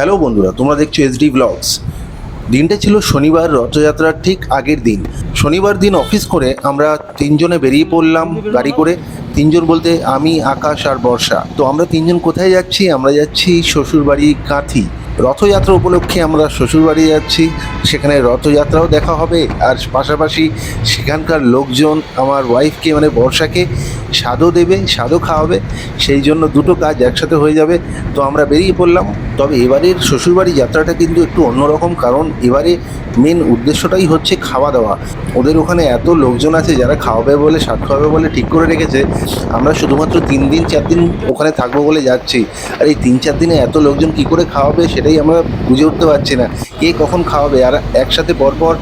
Hello বন্ধুরা, তোমরা দেখছ এসডি ব্লগস দিনটা ছিল শনিবার রথযাত্রার ঠিক আগের দিন। শনিবার দিন অফিস করে আমরা তিনজনে বেরিয়ে পড়লাম গাড়ি করে। তিনজন বলতে আমি, আকাশ আর বর্ষা। তো আমরা তিনজন কোথায় যাচ্ছি? আমরা যাচ্ছি শ্বশুরবাড়ি কাঁথি। রথযাত্রা উপলক্ষে আমরা শ্বশুরবাড়ি যাচ্ছি, সেখানে রথযাত্রাও দেখা হবে। আর পাশাপাশি সেখানকার লোকজন আমার ওয়াইফকে মানে বর্ষাকে স্বাদও দেবে স্বাদও খাওয়াবে। সেই জন্য দুটো কাজ একসাথে হয়ে যাবে। তো আমরা বেরিয়ে পড়লাম। তবে এবারের শ্বশুরবাড়ি যাত্রাটা কিন্তু একটু অন্যরকম, কারণ এবারে মেন উদ্দেশ্যটাই হচ্ছে খাওয়া দাওয়া। ওদের ওখানে এত লোকজন আছে, যারা খাওয়াবে বলে, স্বাদ খাওয়াবে বলে ঠিক করে রেখেছে। আমরা শুধুমাত্র তিন দিন, চার দিন ওখানে থাকব বলে যাচ্ছি। আর এই তিন, চার দিনে এত লোকজন কি করে খাওয়াবে, সেটাই আমরা বুঝে উঠতে পারছি না কে কখন খাওয়াবে। আর একসাথে পরপর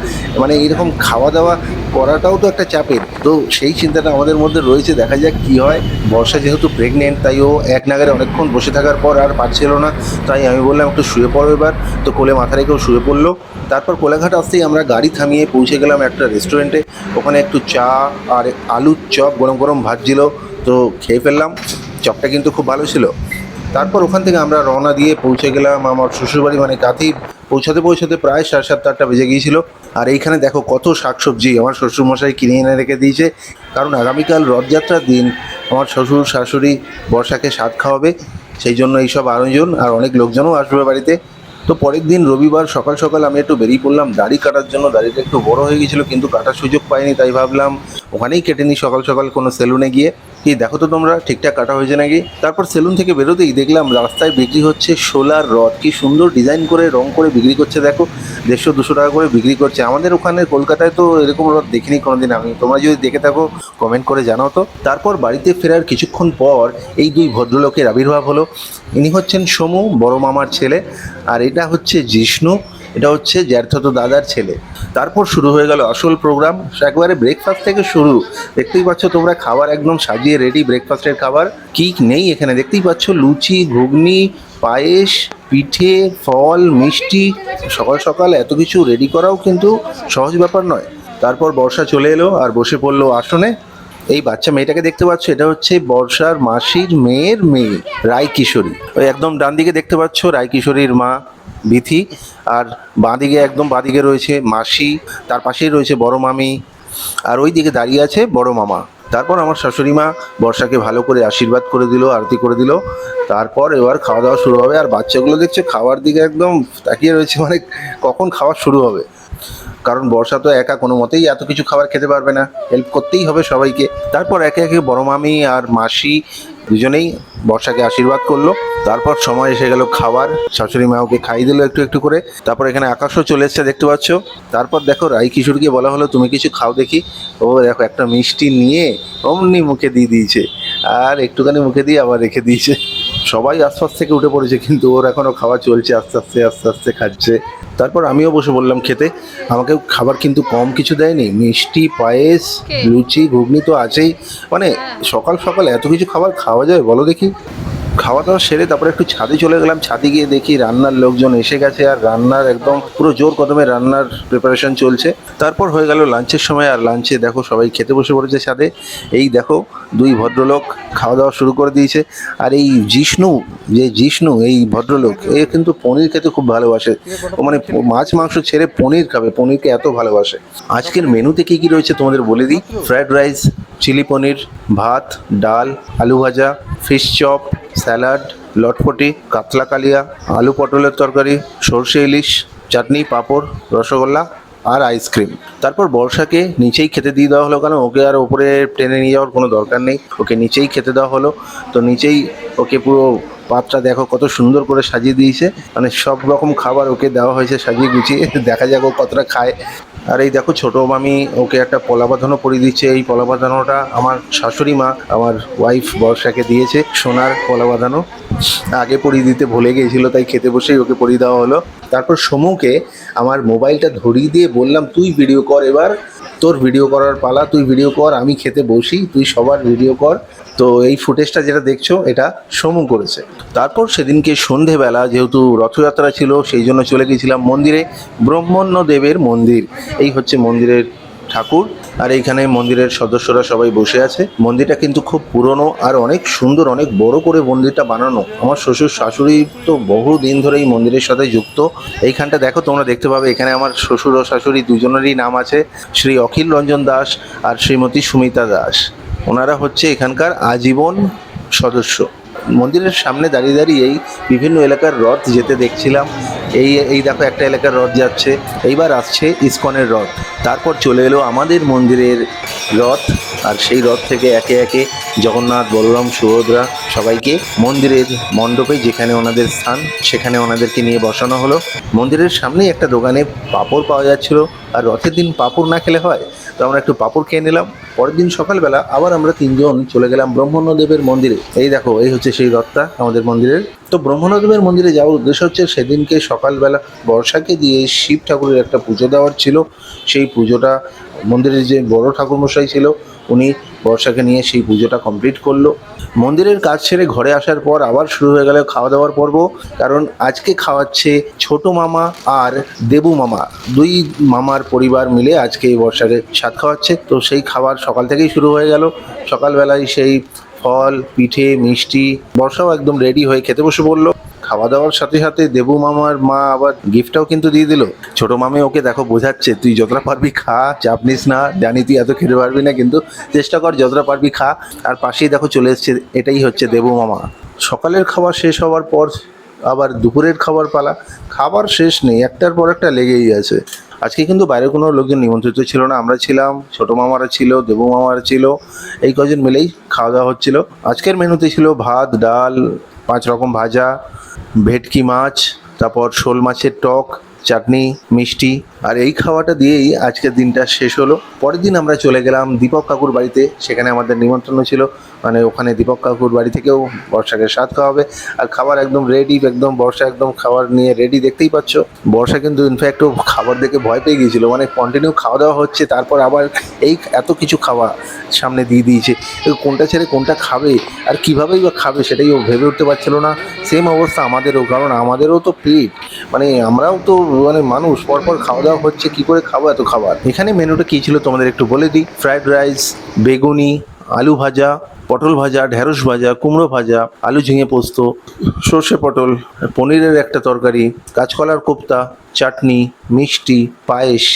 মানে এরকম খাওয়া দাওয়া করাটাও তো একটা চাপের। তো সেই চিন্তাটা আমাদের মধ্যে রয়েছে, দেখা যাক কি হয়। বর্ষা যেহেতু প্রেগনেন্ট তাই ও এক নাগারে অনেকক্ষণ বসে থাকার পর আর পারছিল না। তাই আমি বললাম, একটু শুয়ে পড়ো এবার। তো কোলে মাথা রেখেও শুয়ে পড়ল। তারপর কোলাঘাট আসতেই আমরা গাড়ি থামিয়ে পৌঁছে গেলাম একটা রেস্টুরেন্টে ওখানে একটু চা আর আলুর চপ গরম গরম ভাজছিল। তো খেয়ে ফেললাম। চপটা কিন্তু খুব ভালো ছিল। তারপর ওখান থেকে আমরা রওনা দিয়ে পৌঁছে গেলাম আমার শ্বশুরবাড়ি মানে কাঁথি পৌঁছাতে পৌঁছাতে প্রায় সাড়ে সাতটা, আটটা বেজে গিয়েছিল। আর এইখানে দেখো কত শাকসবজি আমার শ্বশুরমশাই কিনে এনে রেখে দিয়েছে। কারণ আগামীকাল রথযাত্রার দিন আমার শ্বশুর, শাশুড়ি বর্ষাকে স্বাদ খাওয়াবে, সেই জন্য এইসব আয়োজন আর অনেক লোকজনও আসবে বাড়িতে। তো পরের দিন রবিবার সকাল সকাল আমি একটু বেরিয়ে পড়লাম, দাড়ি কাটার জন্য। দাড়িটা একটু বড় হয়ে গেছিল কিন্তু কাটার সুযোগ পাইনি, তাই ভাবলাম ওখানেই কেটে নিই সকাল সকাল কোনো সেলুনে গিয়ে। কি দেখো তো তোমরা, ঠিকঠাক কাটা হয়েছে নাকি? তারপর সেলুন থেকে বেরোতেই দেখলাম রাস্তায় বিক্রি হচ্ছে সোলার রথ কি সুন্দর ডিজাইন করে, রং করে বিক্রি করছে, দেখো। দেড়শো, দুশো টাকা করে বিক্রি করছে। আমাদের ওখানে কলকাতায় তো এরকম রথ দেখিনি কোনোদিন আমি। তোমরা যদি দেখে থাকো কমেন্ট করে জানাও তো। তারপর বাড়িতে ফেরার কিছুক্ষণ পর এই দুই ভদ্রলোকের আবির্ভাব হলো। ইনি হচ্ছেন সমু, বড় মামার ছেলে। আর এটা হচ্ছে জিষ্ণু। এটা হচ্ছে জ্যাঠতো দাদার ছেলে। তারপর শুরু হয়ে গেল আসল প্রোগ্রাম একবারে ব্রেকফাস্ট থেকে শুরু। দেখতেই পাচ্ছ তোমরা খাবার একদম সাজিয়ে রেডি ব্রেকফাস্টের খাবার। কি নেই এখানে। দেখতেই পাচ্ছ লুচি, ঘুগনি, পায়েস, পিঠে, ফল, মিষ্টি, সকাল সকাল এত কিছু রেডি করাও কিন্তু সহজ ব্যাপার নয়। তারপর বর্ষা চলে এলো আর বসে পড়ল আসনে। এই বাচ্চা মেয়েটাকে দেখতে পাচ্ছ, এটা হচ্ছে বর্ষার মাসির মেয়ের মেয়ে রায় কিশোরী ওই একদম ডান দিকে দেখতে পাচ্ছ রায় কিশোরীর মা। বিথি। আর বাঁদিকে একদম বাঁদিকে রয়েছে মাসি, তার পাশেই রয়েছে বড় মামি, আর ওই দিকে দাঁড়িয়ে আছে বড় মামা। তারপর আমার শাশুড়ি মা বর্ষাকে ভালো করে আশীর্বাদ করে দিল, আরতি করে দিল। তারপর এবার খাওয়া দাওয়া শুরু হবে। আর বাচ্চাগুলো দেখছে খাওয়ার দিকে একদম তাকিয়ে রয়েছে মানে কখন খাওয়া শুরু হবে? কারণ বর্ষা তো একা কোনো মতেই এত কিছু খাবার খেতে পারবে না। হেল্প করতেই হবে সবাইকে। তারপর একে একে বড় মামি আর মাসি দুজনেই বর্ষাকে আশীর্বাদ করল। তারপর সময় এসে গেল খাবার। শাশুড়ি মা ওকে খাইয়ে দিল একটু একটু করে। তারপর এখানে আকাশও চলে এসছে, দেখতে পাচ্ছ? তারপর দেখো, রাই কিশোরকে বলা হলো, তুমি কিছু খাও দেখি। ও দেখো, একটা মিষ্টি নিয়ে অমনি মুখে দিয়ে দিয়েছে। আর একটুখানি মুখে দিয়ে আবার রেখে দিয়েছে। সবাই আশপাশ থেকে উঠে পড়েছে, কিন্তু ওর এখনও খাওয়া চলছে, আস্তে আস্তে আস্তে আস্তে খাচ্ছে। তারপর আমিও বসে বললাম খেতে। আমাকে খাবার কিন্তু কম কিছু দেয়নি। মিষ্টি পায়েস লুচি ঘুগনি তো আছেই। মানে সকাল সকাল এত কিছু খাবার খাওয়া যায় বলো দেখি। খাওয়া দাওয়া সেরে তারপরে একটু ছাদে চলে গেলাম। ছাদে গিয়ে দেখি রান্নার লোকজন এসে গেছে আর রান্নার একদম পুরো জোর কদমে রান্নার প্রিপারেশন চলছে। তারপর হয়ে গেল লাঞ্চের সময় আর লাঞ্চে দেখো সবাই খেতে বসে পড়েছে ছাদে। এই দেখো দুই ভদ্রলোক খাওয়া দাওয়া শুরু করে দিয়েছে। আর এই জিষ্ণু, যে জিষ্ণু, এই ভদ্রলোক, এ কিন্তু পনির খেতে খুব ভালোবাসে। ও মানে মাছ, মাংস ছেড়ে পনির খাবে, পনিরকে এত ভালোবাসে। আজকের মেনুতে কী কী রয়েছে তোমাদের বলে দিই? ফ্রায়েড রাইস চিলি পনির, ভাত, ডাল, আলু ভাজা ফিশ চপ স্যালাড, লটপটি, কাতলা কালিয়া, আলু পটলের তরকারি, সর্ষে ইলিশ, চাটনি, পাঁপড়, রসগোল্লা আর আইসক্রিম। তারপর বর্ষাকে নিচেই খেতে দিয়ে দেওয়া হলো, কারণ ওকে আর ওপরে টেনে নিয়ে যাওয়ার কোনো দরকার নেই। ওকে নিচেই খেতে দেওয়া হলো। তো নিচেই ওকে পুরো পাত্রটা দেখো কত সুন্দর করে সাজিয়ে দিয়েছে। মানে সব রকম খাবার ওকে দেওয়া হয়েছে, সাজিয়ে গুছিয়ে। দেখা যাক ও কতটা খায়। আর এই দেখো ছোটো মামি, ওকে একটা পলা বাঁধানো পরিয়ে দিচ্ছে। এই পলা বাঁধানোটা আমার শাশুড়ি মা, আমার ওয়াইফ বর্ষাকে দিয়েছে, সোনার পলা বাঁধানো আগে পরিয়ে দিতে ভুলে গিয়েছিল, তাই খেতে বসেই ওকে পরিয়ে দেওয়া হলো। তারপর সমুকে আমার মোবাইলটা ধরিয়ে দিয়ে বললাম, তুই ভিডিও কর এবার, তোর ভিডিও করার পালা, তুই ভিডিও কর, আমি খেতে বসি, তুই সবার ভিডিও কর। তো এই ফুটেজটা যেটা দেখছ, এটা সমু করেছে। তারপর সেদিনকে সন্ধেবেলা, যেহেতু রথযাত্রা ছিল, সেই জন্য চলে গেছিলাম মন্দিরে ব্রহ্মণ্য দেবের মন্দির। এই হচ্ছে মন্দিরের ঠাকুর। আর এইখানে মন্দিরের সদস্যরা সবাই বসে আছে। মন্দিরটা কিন্তু খুব পুরনো আর অনেক সুন্দর, অনেক বড় করে মন্দিরটা বানানো। আমার শ্বশুর শাশুড়ি তো বহু দিন ধরে এই মন্দিরের সাথে যুক্ত। এইখানটা দেখো, তোমরা দেখতে পাবে, এখানে আমার শ্বশুর ও শাশুড়ি দুজনেরই নাম আছে। শ্রী অখিল রঞ্জন দাস আর শ্রীমতী সুমিতা দাস। ওনারা হচ্ছে এখানকার আজীবন সদস্য। মন্দিরের সামনে দাঁড়িয়ে দাঁড়িয়েই বিভিন্ন এলাকার রথ যেতে দেখছিলাম। এই এই দেখো একটা এলাকার রথ যাচ্ছে। এইবার আসছে ইস্কনের রথ। তারপর চলে এলো আমাদের মন্দিরের রথ। আর সেই রথ থেকে একে একে জগন্নাথ, বলরাম, সুভদ্রা সবাইকে মন্দিরের মণ্ডপে যেখানে ওনাদের স্থান, সেখানে ওনাদেরকে নিয়ে বসানো হলো। মন্দিরের সামনেই একটা দোকানে পাপড় পাওয়া যাচ্ছিল। আর রথের দিন পাপড় না খেলে হয়? তো আমরা একটু পাপড় খেয়ে নিলাম। পরের দিন সকালবেলা আবার আমরা তিনজন চলে গেলাম ব্রহ্মণ্যদেবের মন্দিরে। এই দেখো, এই হচ্ছে সেই রথটা আমাদের মন্দিরের। তো ব্রহ্মণ্যদেবের মন্দিরে যাওয়ার উদ্দেশ্য হচ্ছে সেদিনকে সকালবেলা বর্ষাকে দিয়ে শিব ঠাকুরের একটা পুজো দেওয়ার ছিল। সেই পুজোটা মন্দিরের যে বড় ঠাকুরমশাই ছিল উনি বর্ষাকে নিয়ে সেই পুজোটা কমপ্লিট করল। মন্দিরের কাজ ছেড়ে ঘরে আসার পর আবার শুরু হয়ে গেল খাওয়া দাওয়ার পর্ব। কারণ আজকে খাওয়াচ্ছে ছোট মামা আর দেবু মামা। দুই মামার পরিবার মিলে আজকে এই বর্ষাকে স্বাদ খাওয়াচ্ছে। তো সেই খাবার সকাল থেকেই শুরু হয়ে গেল। সকালবেলায় সেই ফল, পিঠে, মিষ্টি, বর্ষাও একদম রেডি হয়ে খেতে বসে পড়ল। খাওয়া দাওয়ার সাথে সাথে দেবু মামার মা আবার গিফটটাও কিন্তু দিয়ে দিল। ছোট মামি ওকে দেখো বোঝাচ্ছে, তুই যতটা পারবি খা, চাপ নিস না, জানি তুই এত খেতে পারবি না, কিন্তু চেষ্টা কর যতটা পারবি খা। আর পাশেই দেখো চলে এসছে, এটাই হচ্ছে দেবু মামা। সকালের খাবার শেষ হওয়ার পর আবার দুপুরের খাবার পালা। খাবার শেষ নেই, একটার পর একটা লেগেই আছে। আজকে কিন্তু বাইরের কোনো লোকজন নিমন্ত্রিত ছিল না, আমরা ছিলাম, ছোট মামারা ছিল, দেবু মামারা ছিল, এই কজন মিলেই খাওয়া দাওয়া হচ্ছিল। আজকের মেনুতে ছিল ভাত, ডাল পাঁচ রকম ভাজা ভেটকি মাছ তারপর শোল মাছের টক চাটনি, মিষ্টি আর এই খাওয়াটা দিয়েই আজকের দিনটা শেষ হলো। পরের দিন আমরা চলে গেলাম দীপক কাকুর বাড়িতে। সেখানে আমাদের নিমন্ত্রণ ছিল। মানে ওখানে দীপক কাকুর বাড়ি থেকেও বর্ষাকে স্বাদ খাওয়াবে। আর খাবার একদম রেডি একদম বর্ষা একদম খাবার নিয়ে রেডি দেখতেই পাচ্ছ। বর্ষা কিন্তু ইনফ্যাক্ট ও খাবার দেখে ভয় পেয়ে গিয়েছিল। মানে কন্টিনিউ খাওয়া দাওয়া হচ্ছে, তারপর আবার এই এত কিছু খাওয়া সামনে দিয়ে দিয়েছে। কোনটা ছেড়ে কোনটা খাবে? আর কীভাবেই বা খাবে সেটাই ও ভেবে উঠতে পারছিল না। সেম অবস্থা আমাদেরও, কারণ আমাদেরও তো পেট। মানে আমরাও তো মানে মানুষ, পরপর খাওয়া দাওয়া হচ্ছে, কি করে খাব এত খাবার? এখানে মেনুটা কী ছিল তোমাদের একটু বলে দিই। ফ্রাইড রাইস, বেগুনি, আলু ভাজা, পটল ভাজা, ঢেঁড়স ভাজা, কুমড়ো ভাজা, আলু ঝিঙে পোস্ত, সর্ষে পটল, পনিরের একটা তরকারি, কাঁচকলার কোপ্তা, চাটনি, মিষ্টি, পায়েস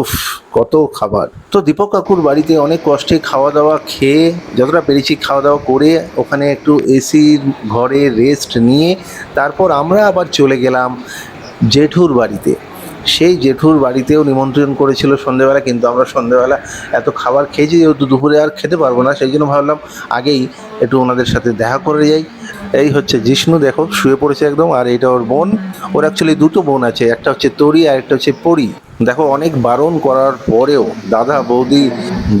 উফ, কত খাবার। তো দীপক কাকুর বাড়িতে অনেক কষ্টে খাওয়া দাওয়া খেয়ে, যতটা পেরেছি খাওয়া দাওয়া করে, ওখানে একটু এসির ঘরে রেস্ট নিয়ে, তারপর আমরা আবার চলে গেলাম জেঠুর বাড়িতে। সেই জেঠুর বাড়িতেও নিমন্ত্রণ করেছিল সন্ধেবেলা, কিন্তু আমরা সন্ধেবেলা এত খাবার খেয়েছি যেহেতু দুপুরে আর খেতে পারব না, সেই জন্য ভাবলাম আগেই একটু ওনাদের সাথে দেখা করে যাই। এই হচ্ছে জিষ্ণু, দেখো, শুয়ে পড়েছে একদম, আর এটা ওর বোন। ওর অ্যাকচুয়ালি দুটো বোন আছে, একটা হচ্ছে তরি আর একটা হচ্ছে পরি। দেখো, অনেক বারণ করার পরেও দাদা, বৌদি,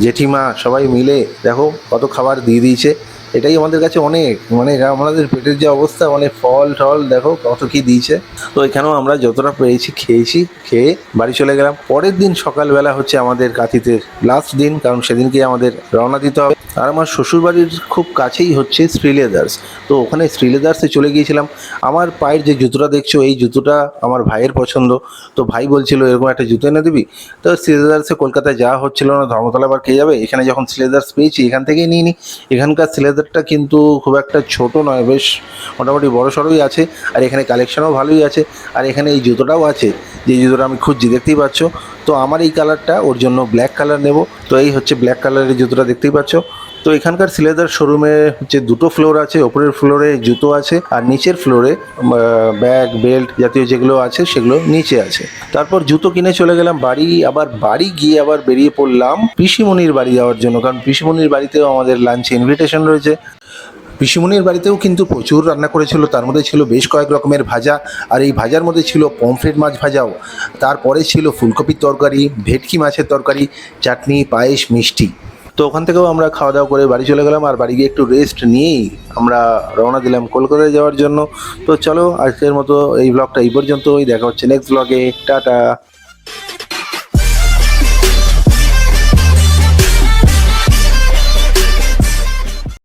জেঠিমা সবাই মিলে দেখো কত খাবার দিয়ে দিয়েছে। এটাই আমাদের কাছে অনেক মানে আমাদের পেটের যে অবস্থা মানে ফল টল দেখো কত কি দিয়েছে। তো এখানেও আমরা যতটা পেয়েছি, খেয়েছি, খেয়ে বাড়ি চলে গেলাম। পরের দিন সকালবেলা হচ্ছে আমাদের কাঁথিতে লাস্ট দিন, কারণ সেদিনকে আমাদের রওনা দিতে হবে। আর আমার শ্বশুরবাড়ির খুব কাছেই হচ্ছে শ্রীলেদার্স তো ওখানে শ্রীলেদার্সে চলে গিয়েছিলাম। আমার পায়ের যে জুতোটা দেখছ, এই জুতোটা আমার ভাইয়ের পছন্দ। তো ভাই বলছিল, এরকম একটা জুতো এনে দিবি? তো শ্রীলেদার্সে কলকাতায় যাওয়া হচ্ছিল না, ধর্মতলা আবার খেয়ে যাবে? এখানে যখন শ্রীলেদার্স পেয়েছি, এখান থেকেই নিই এখানকার শ্রীলেদারটা কিন্তু খুব একটা ছোট নয়, বেশ মোটামুটি বড় সড়োই আছে। আর এখানে কালেকশনও ভালোই আছে। আর এখানে এই জুতোটাও আছে, যে জুতোটা আমি খুঁজছি, দেখতেই পাচ্ছ। তো আমার এই কালারটা ওর জন্য ব্ল্যাক কালার নেব। তো এই হচ্ছে ব্ল্যাক কালারের জুতোটা, দেখতেই পাচ্ছ। তো এখানকার সিলেদার শোরুমে হচ্ছে দুটো ফ্লোর আছে, ওপরের ফ্লোরে জুতো আছে আর নিচের ফ্লোরে ব্যাগ, বেল্ট জাতীয় যেগুলো আছে সেগুলো নিচে আছে। তারপর জুতো কিনে চলে গেলাম বাড়ি, আবার বাড়ি গিয়ে আবার বেরিয়ে পড়লাম পিসিমণির বাড়ি যাওয়ার জন্য, কারণ পিসিমণির বাড়িতেও আমাদের লাঞ্চে ইনভিটেশন রয়েছে। পিসিমণির বাড়িতেও কিন্তু প্রচুর রান্না করেছিল, তার মধ্যে ছিল বেশ কয়েক রকমের ভাজা, আর এই ভাজার মধ্যে ছিল পমফ্রেট মাছ ভাজাও। তারপরে ছিল ফুলকপির তরকারি, ভেটকি মাছের তরকারি, চাটনি, পায়েস, মিষ্টি। তো ওখান থেকেও আমরা খাওয়া দাওয়া করে বাড়ি চলে গেলাম আর বাড়ি গিয়ে একটু রেস্ট নিয়েই আমরা রওনা দিলাম কলকাতায় যাওয়ার জন্য। তো চলো আজকের মতো এই ব্লগটা এই পর্যন্তই। দেখা হচ্ছে নেক্সট ব্লগে টাটা।